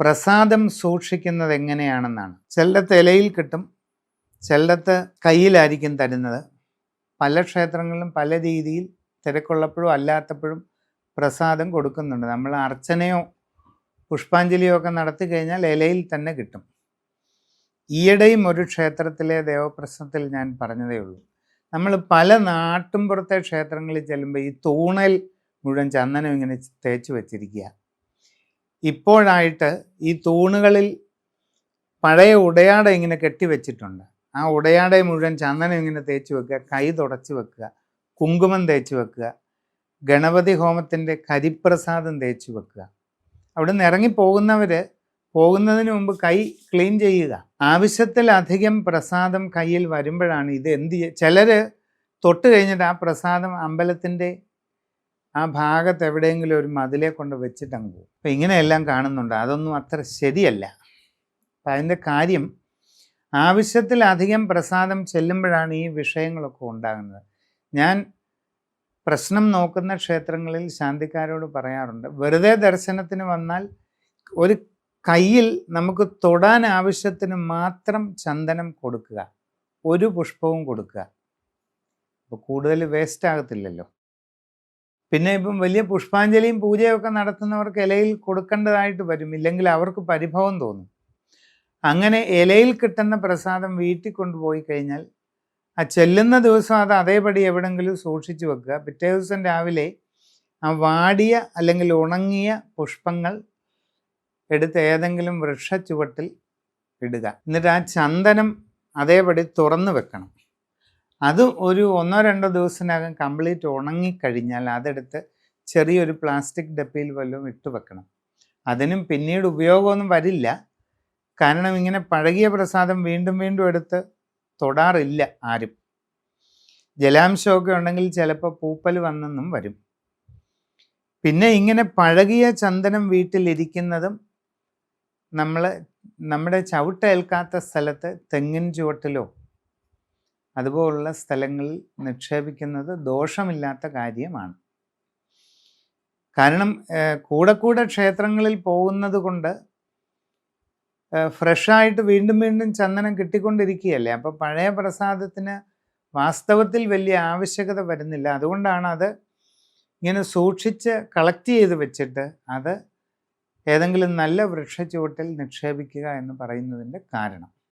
പ്രസാദം സൂക്ഷിക്കുന്നത് എങ്ങനെയാണെന്നാണ്. ചിലടത്ത് ഇലയിൽ കിട്ടും ചിലടത്ത് കയ്യിലായിരിക്കും തരുന്നത്. പല ക്ഷേത്രങ്ങളിലും പല രീതിയിൽ തിരക്കുള്ളപ്പോഴും അല്ലാത്തപ്പോഴും പ്രസാദം കൊടുക്കുന്നുണ്ട്. നമ്മൾ അർച്ചനയോ പുഷ്പാഞ്ജലിയോ ഒക്കെ നടത്തി കഴിഞ്ഞാൽ ഇലയിൽ തന്നെ കിട്ടും. ഈയിടെയും ഒരു ക്ഷേത്രത്തിലെ ദേവപ്രശ്നത്തിൽ ഞാൻ പറഞ്ഞതേ ഉള്ളൂ. നമ്മൾ പല നാട്ടും പുറത്തെ ക്ഷേത്രങ്ങളിൽ ചെല്ലുമ്പോൾ ഈ തൂണൽ മുഴുവൻ ചന്ദനം ഇങ്ങനെ തേച്ച് വെച്ചിരിക്കുക. ഇപ്പോഴായിട്ട് ഈ തൂണുകളിൽ പഴയ ഉടയാട ഇങ്ങനെ കെട്ടിവെച്ചിട്ടുണ്ട് ആ ഉടയാട മുഴുവൻ ചന്ദനം ഇങ്ങനെ തേച്ച് വെക്കുക കൈ തുടച്ച് വെക്കുക കുങ്കുമം തേച്ച് വെക്കുക ഗണപതി ഹോമത്തിന്റെ കരിപ്രസാദം തേച്ച് വെക്കുക. അവിടെ നിന്ന് ഇറങ്ങി പോകുന്നവർ പോകുന്നതിന് മുമ്പ് കൈ ക്ലീൻ ചെയ്യുക. ആവശ്യത്തിലധികം പ്രസാദം കയ്യിൽ വരുമ്പോഴാണ് ഇത് എന്ത് ചിലർ തൊട്ട് കഴിഞ്ഞിട്ട് ആ പ്രസാദം അമ്പലത്തിന്റെ ആ ഭാഗത്ത് എവിടെയെങ്കിലും ഒരു മതിലെ കൊണ്ട് വെച്ചിട്ടങ്ങ് പോകും. അപ്പം ഇങ്ങനെയെല്ലാം കാണുന്നുണ്ട്. അതൊന്നും അത്ര ശരിയല്ല. അപ്പം അതിന്റെ കാര്യം ആവശ്യത്തിലധികം പ്രസാദം ചെല്ലുമ്പോഴാണ് ഈ വിഷയങ്ങളൊക്കെ ഉണ്ടാകുന്നത്. ഞാൻ പ്രശ്നം നോക്കുന്ന ക്ഷേത്രങ്ങളിൽ ശാന്തിക്കാരോട് പറയാറുണ്ട് വെറുതെ ദർശനത്തിന് വന്നാൽ ഒരു കയ്യിൽ നമുക്ക് തൊടാൻ ആവശ്യത്തിന് മാത്രം ചന്ദനം കൊടുക്കുക. ഒരു പുഷ്പവും കൊടുക്കുക. അപ്പോൾ കൂടുതൽ വേസ്റ്റ് ആകത്തില്ലല്ലോ. പിന്നെ ഇപ്പം വലിയ പുഷ്പാഞ്ജലിയും പൂജയൊക്കെ നടത്തുന്നവർക്ക് ഇലയിൽ കൊടുക്കേണ്ടതായിട്ട് വരും. ഇല്ലെങ്കിൽ അവർക്ക് പരിഭവം തോന്നും. അങ്ങനെ ഇലയിൽ കിട്ടുന്ന പ്രസാദം വീട്ടിൽ കൊണ്ടുപോയി കഴിഞ്ഞാൽ ആ ചെല്ലുന്ന ദിവസം അത് അതേപടി എവിടെങ്കിലും സൂക്ഷിച്ചു വെക്കുക. പിറ്റേ ദിവസം രാവിലെ ആ വാടിയ അല്ലെങ്കിൽ ഉണങ്ങിയ പുഷ്പങ്ങൾ എടുത്ത് ഏതെങ്കിലും വൃക്ഷച്ചുവട്ടിൽ ഇടുക. എന്നിട്ട് ആ ചന്ദനം അതേപടി തുറന്നു വെക്കണം. അത് ഒരു ഒന്നോ രണ്ടോ ദിവസത്തിനകം കംപ്ലീറ്റ് ഉണങ്ങിക്കഴിഞ്ഞാൽ അതെടുത്ത് ചെറിയൊരു പ്ലാസ്റ്റിക് ഡപ്പയിൽ വല്ലതും ഇട്ട് വെക്കണം. അതിനും പിന്നീട് ഉപയോഗമൊന്നും വരില്ല. കാരണം ഇങ്ങനെ പഴകിയ പ്രസാദം വീണ്ടും വീണ്ടും എടുത്ത് തൊടാറില്ല ആരും. ജലാംശമൊക്കെ ഉണ്ടെങ്കിൽ ചിലപ്പോൾ പൂപ്പൽ വന്നെന്നും വരും. പിന്നെ ഇങ്ങനെ പഴകിയ ചന്ദനം വീട്ടിലിരിക്കുന്നതും നമ്മൾ നമ്മുടെ ചവിട്ടേൽക്കാത്ത സ്ഥലത്ത് തെങ്ങിൻ ചുവട്ടിലോ അതുപോലുള്ള സ്ഥലങ്ങളിൽ നിക്ഷേപിക്കുന്നത് ദോഷമില്ലാത്ത കാര്യമാണ്. കാരണം കൂടെ കൂടെ ക്ഷേത്രങ്ങളിൽ പോകുന്നത് കൊണ്ട് ഫ്രഷായിട്ട് വീണ്ടും വീണ്ടും ചന്ദനം കിട്ടിക്കൊണ്ടിരിക്കുകയല്ലേ? അപ്പോൾ പഴയ പ്രസാദത്തിന് വാസ്തവത്തിൽ വലിയ ആവശ്യകത വരുന്നില്ല. അതുകൊണ്ടാണ് അത് ഇങ്ങനെ സൂക്ഷിച്ച് കളക്ട് ചെയ്ത് വെച്ചിട്ട് അത് ഏതെങ്കിലും നല്ല വൃക്ഷച്ചുവട്ടിൽ നിക്ഷേപിക്കുക എന്ന് പറയുന്നതിന്റെ കാരണം.